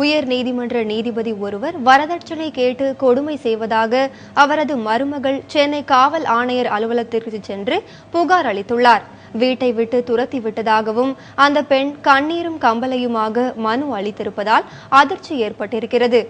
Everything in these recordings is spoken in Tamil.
உயர் நீதிமன்ற நீதிபதி ஒருவர் வரதட்சணை கேட்டு கொடுமை செய்வதாக அவரது மருமகள் சென்னை காவல் ஆணையர் அலுவலகத்திற்கு சென்று புகார் அளித்துள்ளார். வீட்டை விட்டு துரத்தி விட்டதாகவும் அந்த பெண் கண்ணீரும் கம்பலையுமாக மனு அளித்திருப்பதால் அதிர்ச்சி ஏற்பட்டிருக்கிறது.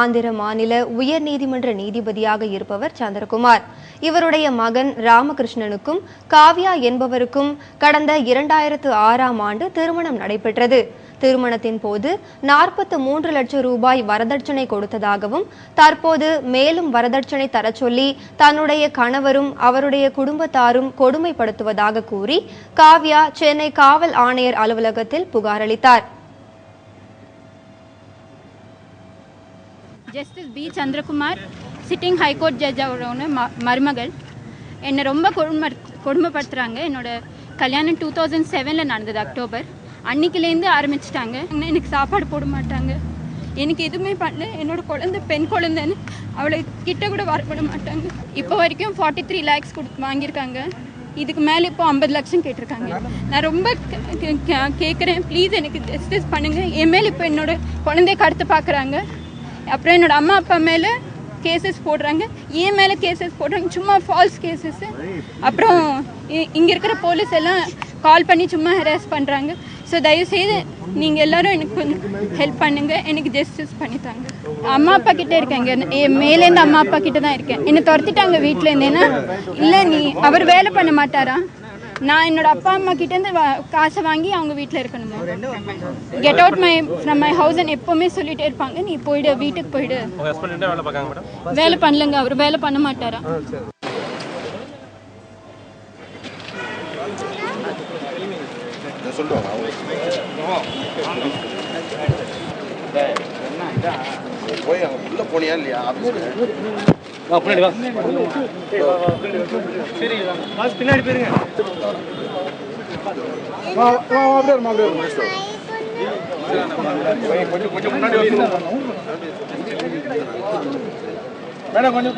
ஆந்திர மாநில உயர் நீதிமன்ற நீதிபதியாக இருப்பவர் சந்திரகுமார். இவருடைய மகன் ராமகிருஷ்ணனுக்கும் காவ்யா என்பவருக்கும் கடந்த இரண்டாயிரத்து ஆறாம் ஆண்டு திருமணம் நடைபெற்றது. திருமணத்தின் போது நாற்பத்து மூன்று லட்சம் ரூபாய் வரதட்சணை கொடுத்ததாகவும் தற்போது மேலும் வரதட்சணை தரச் சொல்லி தன்னுடைய கணவரும் அவருடைய குடும்பத்தாரும் கொடுமைப்படுத்துவதாக கூறி காவ்யா சென்னை காவல் ஆணையர் அலுவலகத்தில் புகார் அளித்தார். Justice P Chandrakumar sitting high court judge அவரோட ம மருமகள். என்னை ரொம்ப கொடுமை கொடுமைப்படுத்துகிறாங்க என்னோட கல்யாணம் டூ தௌசண்ட் செவனில் நடந்தது அக்டோபர் அன்னைக்குலேருந்து ஆரம்பிச்சிட்டாங்க. எனக்கு சாப்பாடு போட மாட்டாங்க. எனக்கு எதுவுமே பண்ணல. என்னோட குழந்தை பெண் குழந்தைன்னு அவளை கிட்ட கூட வரப்பட மாட்டாங்க. இப்போ வரைக்கும் ஃபார்ட்டி த்ரீ லேக்ஸ் கொடுத்து வாங்கியிருக்காங்க. இதுக்கு மேலே இப்போ ஐம்பது லட்சம் கேட்டிருக்காங்க. நான் ரொம்ப கேட்குறேன். ப்ளீஸ் எனக்கு ஜஸ்டிஸ் பண்ணுங்கள் என் மேலே இப்போ என்னோட குழந்தைய கடத்து பார்க்குறாங்க. அப்புறம் என்னோட அம்மா அப்பா மேலே கேசஸ் போடுறாங்க. ஏன் மேலே கேசஸ் போடுறாங்க. சும்மா ஃபால்ஸ் கேசஸ் அப்புறம் இங்கே இருக்கிற போலீஸ் எல்லாம் கால் பண்ணி சும்மா ஹராஸ் பண்ணுறாங்க ஸோ தயவுசெய்து நீங்கள் எல்லாரும் எனக்கு கொஞ்சம் ஹெல்ப் பண்ணுங்கள் எனக்கு ஜஸ்டிஸ் பண்ணித்தாங்க அம்மா அப்பா கிட்டே இருக்கேங்க என் மேலேருந்து அம்மா அப்பா கிட்ட தான் இருக்கேன். என்னை துரத்திட்டாங்க வீட்டிலேருந்து ஏன்னா இல்லை நீ அவர் வேலை பண்ண மாட்டாரா? நான் என்னோட அப்பா அம்மா கிட்டேருந்து காசை வாங்கி அவங்க வீட்டில் இருக்கணுமா get out my from my house எப்பவுமே சொல்லிட்டே இருப்பாங்க. நீ போயிடு வீட்டுக்கு போயிடு. வேலை பண்ணலங்க. அவர் வேலை பண்ண மாட்டாரா? போய் அங்க உள்ள போனியா இல்லையா ஆபீஸ்க்கு வா பின்னாடி வா. பின்னாடி போயிருங்க. கொஞ்சம் கொஞ்சம் முன்னாடி மேடம் கொஞ்சம்.